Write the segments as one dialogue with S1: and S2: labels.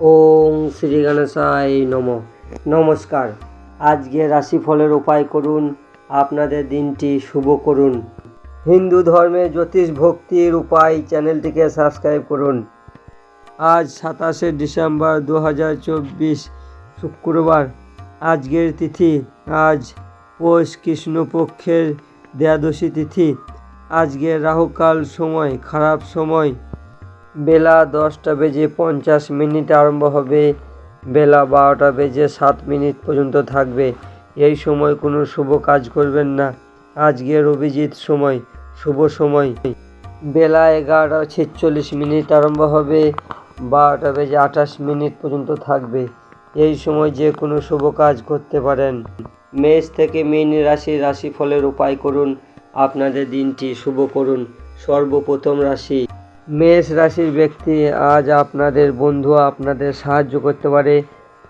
S1: ওং শ্রী গণেশায় নম। নমস্কার। আজকে রাশিফলের উপায় করুন, আপনাদের দিনটি শুভ করুন। হিন্দু ধর্মে জ্যোতিষ ভক্তির উপায় চ্যানেলটিকে সাবস্ক্রাইব করুন। আজ সাতাশে ডিসেম্বর দু হাজার চব্বিশ শুক্রবার। আজকের তিথি আজ পৌষ কৃষ্ণপক্ষের দ্বাদশী তিথি। আজকে রাহুকাল সময়, খারাপ সময় বেলা দশটা বেজে পঞ্চাশ মিনিট আরম্ভ হবে। বেলা বারোটা বেজে সাত মিনিট পর্যন্ত থাকবে। এই সময় কোনো শুভ কাজ করবেন না। আজকের অভিজিৎ সময়, শুভ সময়। বেলা এগারোটা ছেচল্লিশ মিনিট আরম্ভ হবে। বারোটা বেজে আঠাশ মিনিট পর্যন্ত থাকবে। এই সময় যে কোনো শুভ কাজ করতে পারেন। মেষ থেকে মীন রাশি রাশিফলের উপায় করুন। আপনাদের দিনটি শুভ করুন। সর্বপ্রথম রাশি মেষ রাশির ব্যক্তি আজ আপনাদের বন্ধু আপনাদের সাহায্য করতে পারে।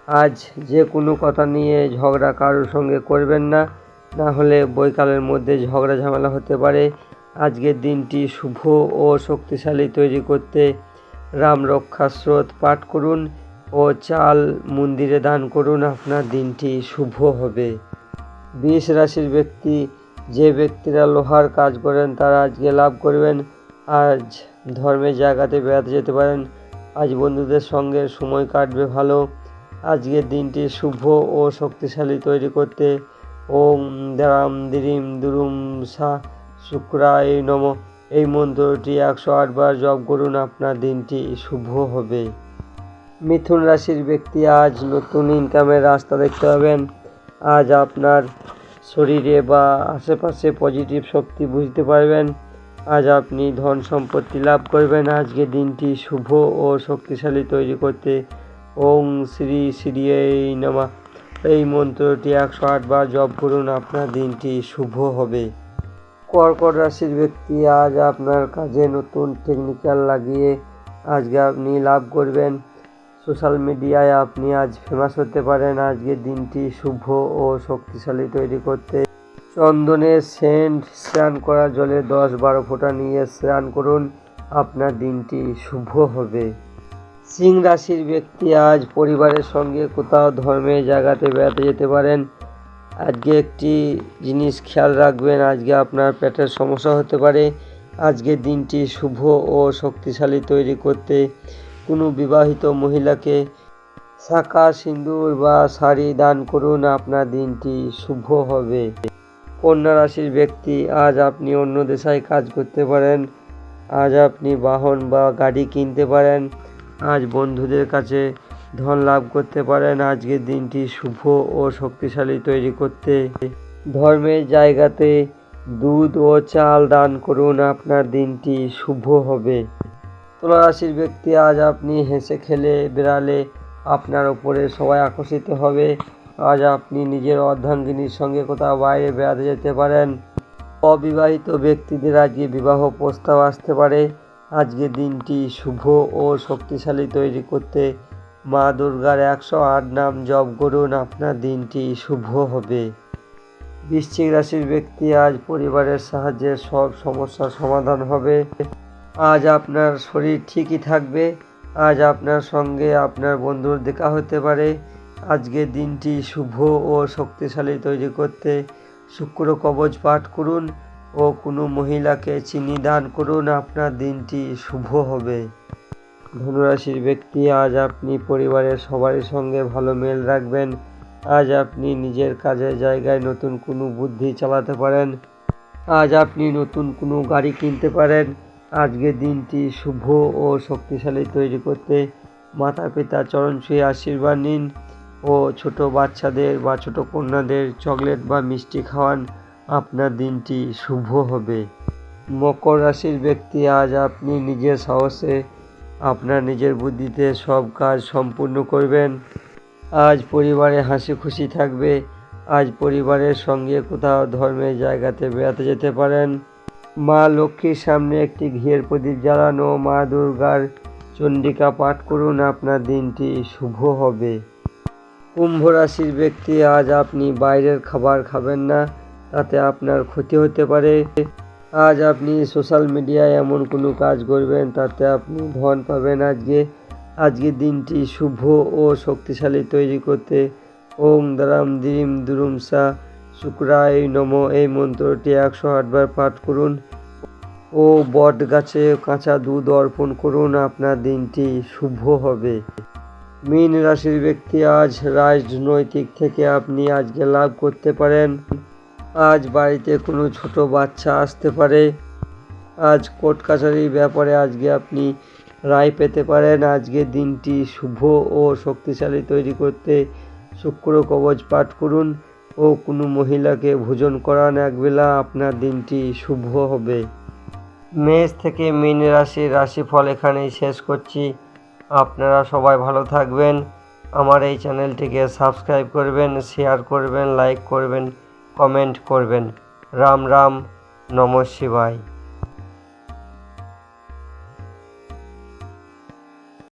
S1: আজ যে কোনো কথা নিয়ে ঝগড়া কারোর সঙ্গে করবেন না না হলে বৈকালের মধ্যে ঝগড়া ঝামেলা হতে পারে। আজকের দিনটি শুভ ও শক্তিশালী তৈরি করতে রাম রক্ষা স্রোত পাঠ করুন ও চাল মন্দিরে দান করুন। আপনার দিনটি শুভ হবে। বিষ রাশির ব্যক্তি, যে ব্যক্তিরা লোহার কাজ করেন তারা আজকে লাভ করবেন। আজ ধর্মের জায়গাতে বেড়াতে যেতে পারেন। আজ বন্ধুদের সঙ্গে সময় কাটবে ভালো। আজকের দিনটি শুভ ও শক্তিশালী তৈরি করতে। ওম দারাম দিরিম দুরুম সা শুক্রায় নম। এই মন্ত্রটি একশো আটবার জপ করুন, আপনার দিনটি শুভ হবে। মিথুন রাশির ব্যক্তি, আজ নতুন ইনকামের রাস্তা দেখতে পাবেন। আজ আপনার শরীরে বা আশেপাশে পজিটিভ শক্তি বুঝতে পারবেন। আজ আপনি ধন সম্পত্তি লাভ করবেন। আজকে দিনটি শুভ ও শক্তিশালী তৈরি করতে। ওং শ্রী শ্রী এই নমা। এই মন্ত্রটি একশো আটবার জপ করুন, আপনার দিনটি শুভ হবে। কর্কট রাশির ব্যক্তি, আজ আপনার কাজে নতুন টেকনিক্যাল লাগিয়ে আজকে আপনি লাভ করবেন। সোশ্যাল মিডিয়ায় আপনি আজ ফেমাস হতে পারেন। আজকে দিনটি শুভ ও শক্তিশালী তৈরি করতে। চন্দনের সেন্ট স্নান করা জলে দশ বারো ফোঁটা নিয়ে স্নান করুন। আপনার দিনটি শুভ হবে। সিং রাশির ব্যক্তি আজ পরিবারের সঙ্গে কোথাও ধর্মের জায়গাতে বেড়াতে যেতে পারেন। আজকে একটি জিনিস খেয়াল রাখবেন, আজকে আপনার পেটের সমস্যা হতে পারে। আজকে দিনটি শুভ ও শক্তিশালী তৈরি করতে কোনো বিবাহিত মহিলাকে শাঁখা সিঁদুর বা শাড়ি দান করুন। আপনার দিনটি শুভ হবে। কন্যা রাশির ব্যক্তি, আজ আপনি অন্য দেশায় কাজ করতে পারেন। আজ আপনি বাহন বা গাড়ি কিনতে পারেন। আজ বন্ধুদের কাছে ধন লাভ করতে পারেন। আজকের দিনটি শুভ ও শক্তিশালী তৈরি করতে। ধর্মের জায়গাতে দুধ ও চাল দান করুন। আপনার দিনটি শুভ হবে। তুলা রাশির ব্যক্তি, আজ আপনি হেসে খেলে, বেড়ালে আপনার ওপরে সবাই আকর্ষিত হবে। আজ আপনি নিজের অর্ধাঙ্গিনীর সঙ্গে কোথাও বাইরে বেড়াতে যেতে পারেন। অবিবাহিত ব্যক্তিদের আজকে বিবাহ প্রস্তাব আসতে পারে। আজকে দিনটি শুভ ও শক্তিশালী তৈরি করতে মা দুর্গার একশো আট নাম জপ করুন, আপনার দিনটি শুভ হবে। বৃশ্চিক রাশির ব্যক্তি আজ পরিবারের সাহায্যে সব সমস্যার সমাধান হবে। আজ আপনার শরীর ঠিকই থাকবে। আজ আপনার সঙ্গে আপনার বন্ধুর দেখা হতে পারে। আজকের দিনটি শুভ ও শক্তিশালী তৈরি করতে শুক্র কবচ পাঠ করুন ও কোনো মহিলাকে চিনি দান করুন, আপনার দিনটি শুভ হবে। ধনুরাশির ব্যক্তি, আজ আপনি পরিবারের সবারই সঙ্গে ভালো মেল রাখবেন। আজ আপনি নিজের কাজের জায়গায় নতুন কোনো বুদ্ধি চালাতে পারেন। আজ আপনি নতুন কোনো গাড়ি কিনতে পারেন। আজকে দিনটি শুভ ও শক্তিশালী তৈরি করতে মাতা পিতা চরণ ছুঁয়ে আশীর্বাদ নিন। ও ছোট বাচ্চাদের বা ছোট কন্যাদের চকলেট বা মিষ্টি খাওয়ান আপনার দিনটি শুভ হবে। মকর রাশির ব্যক্তি, আজ আপনি নিজের সাহসে আপনার নিজের বুদ্ধিতে সব কাজ সম্পূর্ণ করবেন। আজ পরিবারে হাসি খুশি থাকবে। আজ পরিবারের সঙ্গে কোথাও ধর্মের জায়গাতে বেড়াতে যেতে পারেন। মা লক্ষ্মীর সামনে একটি ঘিয়ের প্রদীপ জ্বালানো, মা দুর্গার চণ্ডিকা পাঠ করুন, আপনার দিনটি শুভ হবে। কুম্ভ রাশির ব্যক্তি আজ আপনি বাইরের খাবার খাবেন না, তাতে আপনার ক্ষতি হতে পারে। আজ আপনি সোশ্যাল মিডিয়ায় এমন কোনো কাজ করবেন, তাতে আপনি ধন পাবেন আজকে। আজকের দিনটি শুভ ও শক্তিশালী তৈরি করতে। ওং দারাম দিরিম দুরুম সা শুক্রায় নম। এই মন্ত্রটি একশো আটবার পাঠ করুন। ও বট গাছে কাঁচা দুধ অর্পণ করুন। আপনার দিনটি শুভ হবে। মীন রাশির ব্যক্তি আজ রাজনৈতিক থেকে আপনি আজকে লাভ করতে পারেন। আজ বাড়িতে কোনো ছোট বাচ্চা আসতে পারে। আজ কোর্ট কাছারির ব্যাপারে আজকে আপনি রায় পেতে পারেন। আজকে দিনটি শুভ ও শক্তিশালী তৈরি করতে শুক্র কবচ পাঠ করুন ও কোনো মহিলাকে ভোজন করান একবেলা। আপনার দিনটি শুভ হবে। মেষ থেকে মীন রাশির রাশিফল এখানেই শেষ করছি। আপনারা সবাই ভালো থাকবেন। আমার এই চ্যানেলটিকে সাবস্ক্রাইব করবেন, শেয়ার করবেন, লাইক করবেন, কমেন্ট করবেন। রাম রাম, নম শিবায়।